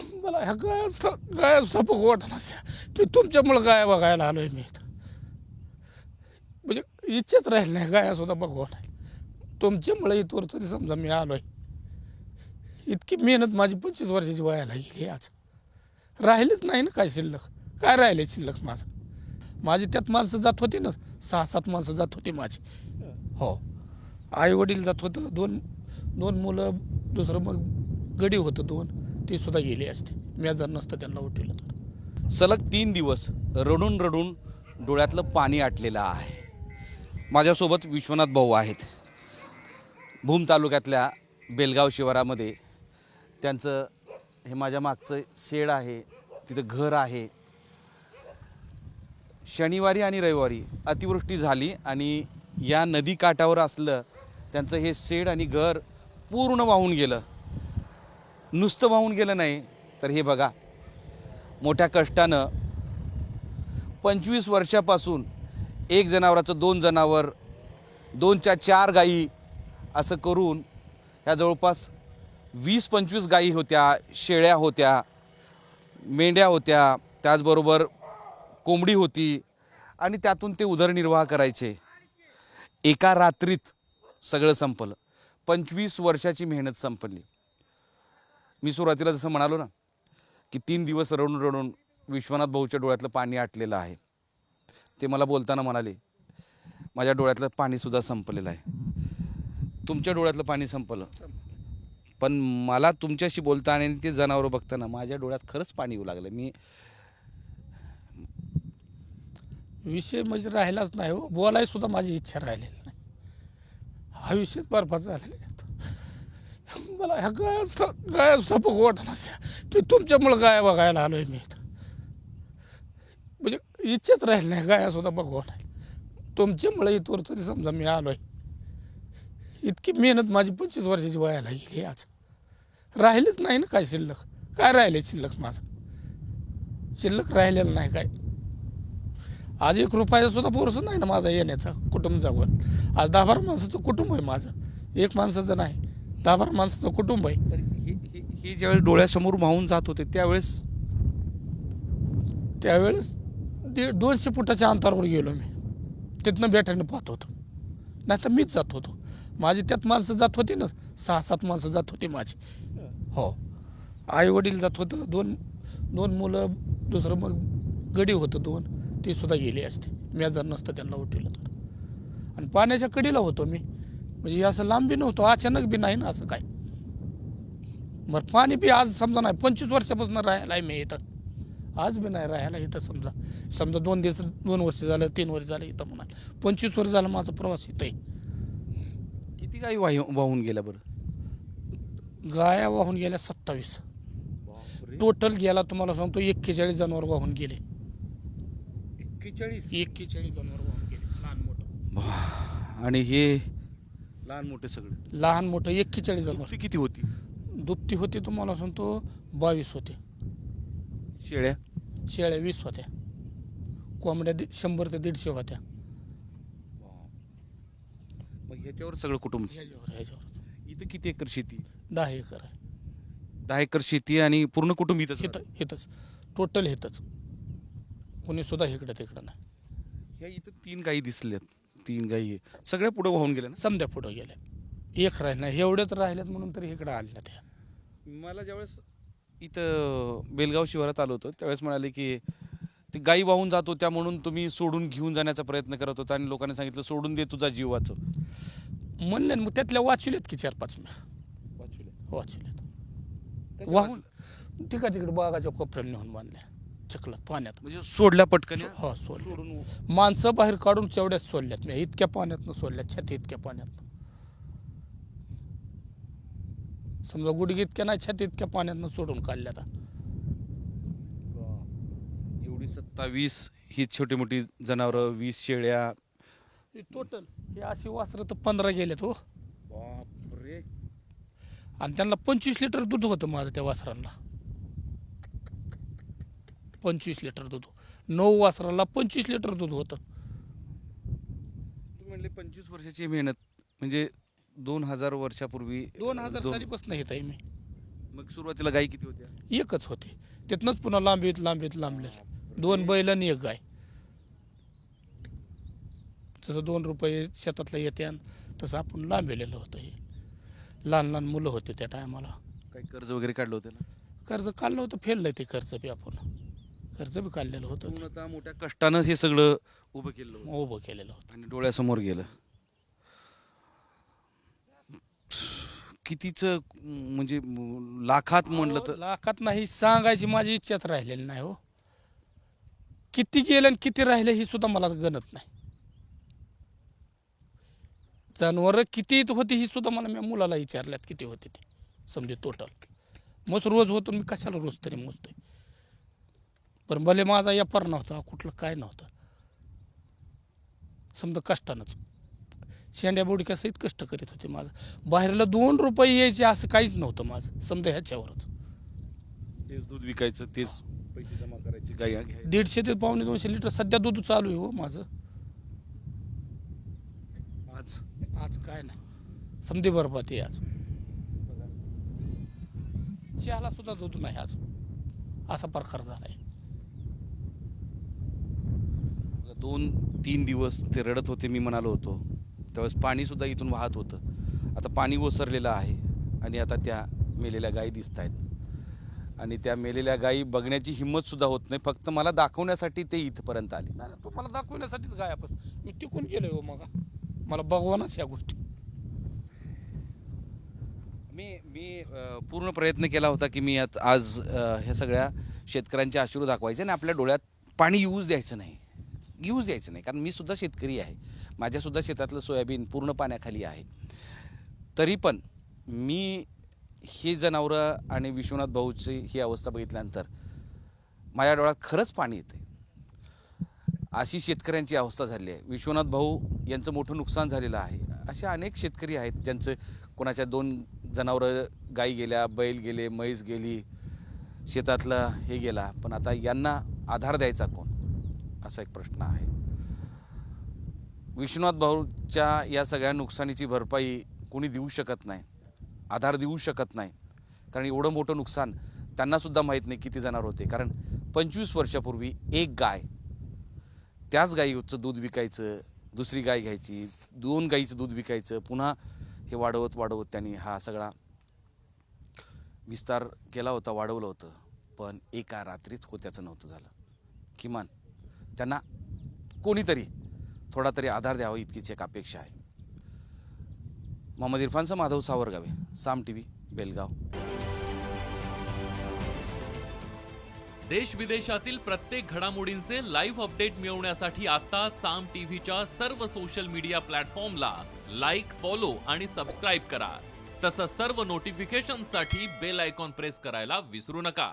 मला ह्या गाया सुद्धा गाया आला बघू मी तुमच्यामुळं गाया बघायला आलो आहे मी इथं. म्हणजे इच्छाच राहील नाही गायासुद्धा सुद्धा बघू वाटाय इथवर तरी समजा मी आलो आहे इतकी मेहनत माझी पंचवीस वर्षाची वयाला गेली आज. राहिलेच नाही ना काय शिल्लक? काय राहिले शिल्लक माझं? माझी त्यात माणसं जात होती ना सहा सात माणसं जात होती माझी. हो. आई वडील जात होतं दोन दोन मुलं दुसरं मग गडी होतं दोन. ती सुद्धा गेली असते. मी जर नसतं त्यांना उठवलं तर. सलग तीन दिवस रडून रडून डोळ्यातलं पाणी आटलेलं आहे. माझ्यासोबत विश्वनाथ भाऊ आहेत. भूम तालुक्यातल्या बेलगाव शिवारामध्ये त्यांचं हे माझ्या मागचं शेड आहे. तिथं घर आहे. शनिवारी आणि रविवारी अतिवृष्टी झाली आणि या नदी काठावर असलं त्यांचं हे शेड आणि घर पूर्ण वाहून गेलं. नुसतं वाहून गेलं नाही तर हे बघा. मोठ्या कष्टानं पंचवीस वर्षापासून एक जनावराचं दोन जनावर दोनच्या चार गायी असं करून ह्या जवळपास वीस पंचवीस गायी होत्या शेळ्या होत्या मेंढ्या होत्या त्याचबरोबर कोंबडी होती आणि त्यातून ते उदरनिर्वाह करायचे. एका रात्रीत सगळं संपलं. पंचवीस वर्षाची मेहनत संपली. मी सुरुवातीला जसं म्हणालो ना की तीन दिवस रडून रडून विश्वनाथ भाऊच्या डोळ्यातलं पाणी आटलेलं आहे. ते मला बोलताना म्हणाले माझ्या डोळ्यातलं पाणीसुद्धा संपलेलं आहे. तुमच्या डोळ्यातलं पाणी संपलं. पण मला तुमच्याशी बोलताना आणि ते जनावरं बघताना माझ्या डोळ्यात खरंच पाणी येऊ लागलं. मी विषय म्हणजे राहिलाच नाही हो. बोलायसुद्धा माझी इच्छा राहिलेली नाही. हा विषयच बरबाद झालेला आहे. मला ह्या गाया सुद्धा म्हणजे गाया सुद्धा बघू वाटणार मी तुमच्यामुळं गाया बघायला आहे मी इथं. म्हणजे इच्छाच राहील नाही गायासुद्धा बघू वाटायला. तुमच्यामुळे इथवर तरी समजा मी आलो आहे इतकी मेहनत माझी पंचवीस वर्षाची वयाला गेली आज. राहिलेच नाही ना काय शिल्लक? काय राहिले शिल्लक माझं? शिल्लक राहिलेलं नाही काय? आज एक रुपयाचा सुद्धा पोरस नाही ना माझा येण्याचा कुटुंब जाऊन आज दहा बारा माणसाचं कुटुंब आहे माझं. एक माणसाचं नाही. दहा बारा माणसाचं कुटुंब आहे. हे ज्यावेळेस डोळ्यासमोर वाहून जात होते त्यावेळेस त्यावेळेस दीड दोनशे फुटाच्या अंतरावर गेलो मी. तिथनं बेटाने पाहत होतो. नाही तर मीच जात होतो. माझी त्यात माणसं जात होती ना सहा सात माणसं जात होती माझी. हो. आई वडील जात होतं दोन दोन मुलं दुसरं मग गडी होतं दोन. ती सुद्धा गेली असती. मी जर नसतं त्यांना उठवलं तर. आणि पाण्याच्या कडीला होतो मी. म्हणजे हे असं लांब बी नव्हतं अचानक बी नाही ना असं काय. मग पाणी बी आज समजा नाही पंचवीस वर्षापासून राहायला आहे मी इथं. आज बी नाही राहायला इथं समजा. समजा दोन दिवस दोन वर्ष झालं तीन वर्ष झालं इथं म्हणा पंचवीस वर्ष झालं माझा प्रवास इथं आहे. किती काही वाही वाहून गेल्या बरं? गाया वाहून गेल्या सत्तावीस. टोटल गेला तुम्हाला सांगतो एक्केचाळीस जनावर वाहून गेले. एक्केचाळीस? एक्केचाळीस जनावर वाहून गेले लहान मोठं. आणि हे लहान मोठे सगळे. लहान मोठं एक्केचाळीस जनावर किती होती? दुपटी होती तुम्हाला सांगतो बावीस होते. शेळ्या? शेळ्या वीस होत्या. कोंबड्या दि- शंभर ते दीडशे होत्या. मग ह्याच्यावर सगळं कुटुंब? ह्याच्यावर ह्याच्यावर. इथं किती एकर शेती? दहा एकर आहे. दहा एकर शेती आणि पूर्ण कुटुंब इथं हिथं हिथंच टोटल हिथंच कोणी सुद्धा इकडं तिकडं नाही. ह्या इथं तीन गायी दिसल्यात. तीन गायी आहे. सगळ्या पुढे वाहून गेल्या समजा पुढं गेल्या एक राहिलं नाही. एवढ्याच राहिल्यात म्हणून तरी इकडं आल्या त्या. ना मला ज्यावेळेस इथं बेलगाव शिवारात आलो होतो त्यावेळेस म्हणाले की ते गायी वाहून जात होत्या म्हणून तुम्ही सोडून घेऊन जाण्याचा प्रयत्न करत होता आणि लोकांनी सांगितलं सोडून दे तुझा जीव वाचव. म्हणले ना, मग त्यातल्या वाचलेत की चार पाच मी वाचलेत वाहून तिका तिकडे बागाच्या कोपऱ्याला नेऊन बांधल्या. चिखलात पाण्यात. म्हणजे सोडल्या पटकन हो सोडून माणसं बाहेर काढून तेवढ्यात सोडल्यात. मी इतक्या पाण्यातनं सोडल्यात छाती इतक्या पाण्यात समजा गुडघे इतक्या नाही छाती इतक्या पाण्यातनं सोडून काढल्या आता एवढी सत्तावीस ही छोटी मोठी जनावरं वीस शेळ्या. टोटल हे अशी वासरं तर पंधरा गेलेत हो. बापरे. आणि त्यांना पंचवीस लिटर दूध होतं माझं त्या वासरांना. पंचवीस लिटर दूध. नऊ वासराला पंचवीस लिटर दूध होतं. म्हणले पंचवीस वर्षाची मेहनत म्हणजे दोन हजार वर्षापूर्वी दोन हजार सालीपासून येत आहे मी. मग सुरुवातीला गाई किती होत्या? एकच होते. तिथनंच पुन्हा लांबीत लांबीत लांबलेलं दोन बैल आणि एक गाय. जसं दोन रुपये शेतातलं येते तसं आपण लांबलेलं होतं हे. लहान लहान मुलं होते त्या टायमाला. काही कर्ज वगैरे काढलं होतं ना? कर्ज काढलं होतं फेडलं ते कर्ज बी आपण. कर्ज बी काढलेलं होतं. पूर्णतः मोठ्या कष्टानं हे सगळं उभं केलं होतं. उभं केलेलं होतं. आणि डोळ्यासमोर गेलं. कितीच म्हणजे लाखात म्हणलं तर लाखात नाही सांगायची माझी इच्छाच राहिलेली नाही हो. किती गेलं आणि किती राहिले ही सुद्धा मला गणत नाही. जनावर किती होती ही सुद्धा मला मी मुलाला विचारल्यात किती होते ते समजे टोटल मग रोज होतो मी कशाला रोज तरी मोजतोय? पण भले माझा व्यापार नव्हता कुठलं काय नव्हतं. समजा कष्टानंच. शेंड्या बुडक्यासहित कष्ट करीत होते माझं. बाहेरला दोन रुपये यायचे असं काहीच नव्हतं माझं समजा ह्याच्यावरच. तेच दूध विकायचं तेच पैसे जमा करायचे घ्यायचे दीडशे ते पावणे दोनशे लिटर सध्या दूध चालू आहे हो माझं. आज? आज काय नाही. समधी बरबाद आहे आज. चहाला सुद्धा दूध नाही आज. असा प्रकार झाला आहे दोन तीन दिवस ते रडत होते मी म्हणालो होतो. त्यावेळेस पाणी सुद्धा इथून वाहत होतं. आता पाणी ओसरलेलं आहे आणि आता त्या मेलेल्या गायी दिसत आहेत. आणि त्या मेलेल्या गायी बघण्याची हिंमत सुद्धा होत नाही. फक्त मला दाखवण्यासाठी ते इथपर्यंत आले. नाही तुम्हाला दाखवण्यासाठीच काय आपण मी टिकून गेलोय हो मग. मला भगवानच या गोष्टी. मी मी पूर्ण प्रयत्न केला होता की मी आज ह्या सगळ्या शेतकऱ्यांचे अश्रू दाखवायचे आणि आपल्या डोळ्यात पाणी येऊच द्यायचं नाही. घेऊच द्यायचं नाही. कारण मी सुद्धा शेतकरी आहे. माझ्यासुद्धा शेतातलं सोयाबीन पूर्ण पाण्याखाली आहे. तरी पण मी हे जनावरं आणि विश्वनाथ भाऊची ही अवस्था बघितल्यानंतर माझ्या डोळ्यात खरंच पाणी येते अशी शेतकऱ्यांची अवस्था झाली आहे. विश्वनाथ भाऊ यांचं मोठं नुकसान झालेलं आहे. असे अनेक शेतकरी आहेत ज्यांचं कोणाच्या दोन जनावरं गाई गेल्या बैल गेले म्हैस गेली शेतातलं हे गेला. पण आता यांना आधार द्यायचा कोण? असा एक प्रश्न आहे. विश्वनाथ भाऊच्या या सगळ्या नुकसानीची भरपाई कोणी देऊ शकत नाही आधार देऊ शकत नाही. कारण एवढं मोठं नुकसान त्यांनासुद्धा माहीत नाही किती जाणार होते. कारण पंचवीस वर्षापूर्वी एक गाय त्याच गाईचं दूध विकायचं दुसरी गाय घ्यायची दोन गाईचं दूध विकायचं पुन्हा हे वाढवत वाढवत त्यांनी हा सगळा विस्तार केला होता वाढवलं होतं. पण एका रात्रीत होत्याचं नव्हतं झालं. किमान त्यांना कोणीतरी थोडा तरी आधार द्यावा इतकीच एक अपेक्षा आहे. मोहम्मद इरफानचं माधव सावरगावे साम टी व्ही बेलगाव. देश विदेशातील प्रत्येक घडामोडींचे लाईव्ह अपडेट मिळवण्यासाठी आता साम टीव्हीच्या सर्व सोशल मीडिया प्लॅटफॉर्मला लाईक फॉलो आणि सबस्क्राईब करा. तसंच सर्व नोटिफिकेशनसाठी बेल आयकॉन प्रेस करायला विसरू नका.